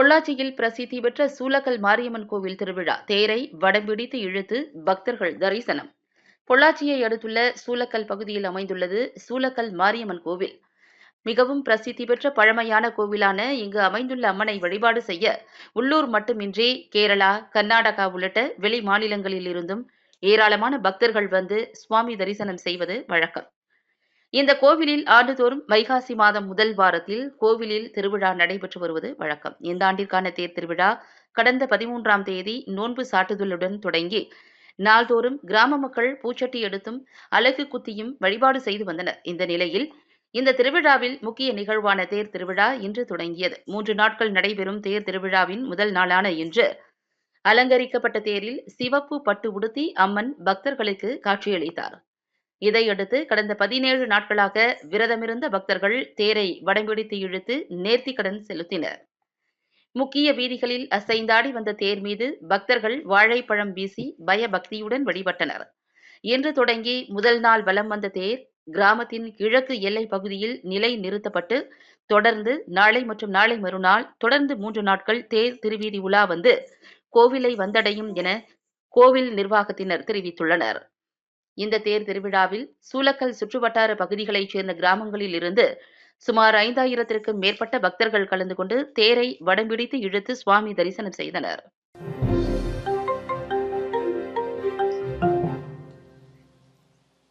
பொள்ளாச்சியில் பிரசித்தி பெற்ற சூலக்கல் மாரியம்மன் கோவில் திருவிழா தேரை வடம்பிடித்து இழுத்து பக்தர்கள் தரிசனம். பொள்ளாச்சியை அடுத்துள்ள சூலக்கல் பகுதியில் அமைந்துள்ளது சூலக்கல் மாரியம்மன் கோவில். மிகவும் பிரசித்தி பெற்ற பழமையான கோவிலான இங்கு அமைந்துள்ள அம்மனை வழிபாடு செய்ய உள்ளூர் மட்டுமின்றி கேரளா கர்நாடகா உள்ளிட்ட வெளி மாநிலங்களில் இருந்தும் ஏராளமான பக்தர்கள் வந்து சுவாமி தரிசனம் செய்வது வழக்கம். இந்த கோவிலில் ஆண்டுதோறும் வைகாசி மாதம் முதல் வாரத்தில் கோவிலில் திருவிழா நடைபெற்று வருவது வழக்கம். இந்த ஆண்டிற்கான தேர் திருவிழா கடந்த பதிமூன்றாம் தேதி நோன்பு சாட்டுதலுடன் தொடங்கி நாள்தோறும் கிராம மக்கள் பூச்சட்டி எடுத்தும் அலகு குத்தியும் வழிபாடு செய்து வந்தனர். இந்த நிலையில் இந்த திருவிழாவில் முக்கிய நிகழ்வான தேர் திருவிழா இன்று தொடங்கியது. மூன்று நாட்கள் நடைபெறும் தேர் திருவிழாவின் முதல் நாளான இன்று அலங்கரிக்கப்பட்ட தேரில் சிவப்பு பட்டு உடுத்தி அம்மன் பக்தர்களுக்கு காட்சியளித்தார். இதையடுத்து கடந்த பதினேழு நாட்களாக விரதமிருந்த பக்தர்கள் தேரை வடம்பிடித்து இழுத்து நேர்த்திக்கடன் செலுத்தினர். முக்கிய வீதிகளில் அசைந்தாடி வந்த தேர் மீது பக்தர்கள் வாழைப்பழம் வீசி பயபக்தியுடன் வழிபட்டனர். இன்று தொடங்கி முதல் நாள் வலம் வந்த தேர் கிராமத்தின் கிழக்கு எல்லை பகுதியில் நிலை நிறுத்தப்பட்டு தொடர்ந்து நாளை மற்றும் நாளை மறுநாள் தொடர்ந்து மூன்று நாட்கள் தேர் திருவீதி உலா வந்து கோவிலை வந்தடையும் என கோவில் நிர்வாகத்தினர் தெரிவித்துள்ளனர். இந்த தேர் திருவிழாவில் சூலக்கல் சுற்றுவட்டார பகுதிகளைச் சேர்ந்த கிராமங்களில் இருந்து சுமார் ஐந்தாயிரத்திற்கும் மேற்பட்ட பக்தர்கள் கலந்து கொண்டு தேரை வடம்பிடித்து இழுத்து சுவாமி தரிசனம் செய்தனர்.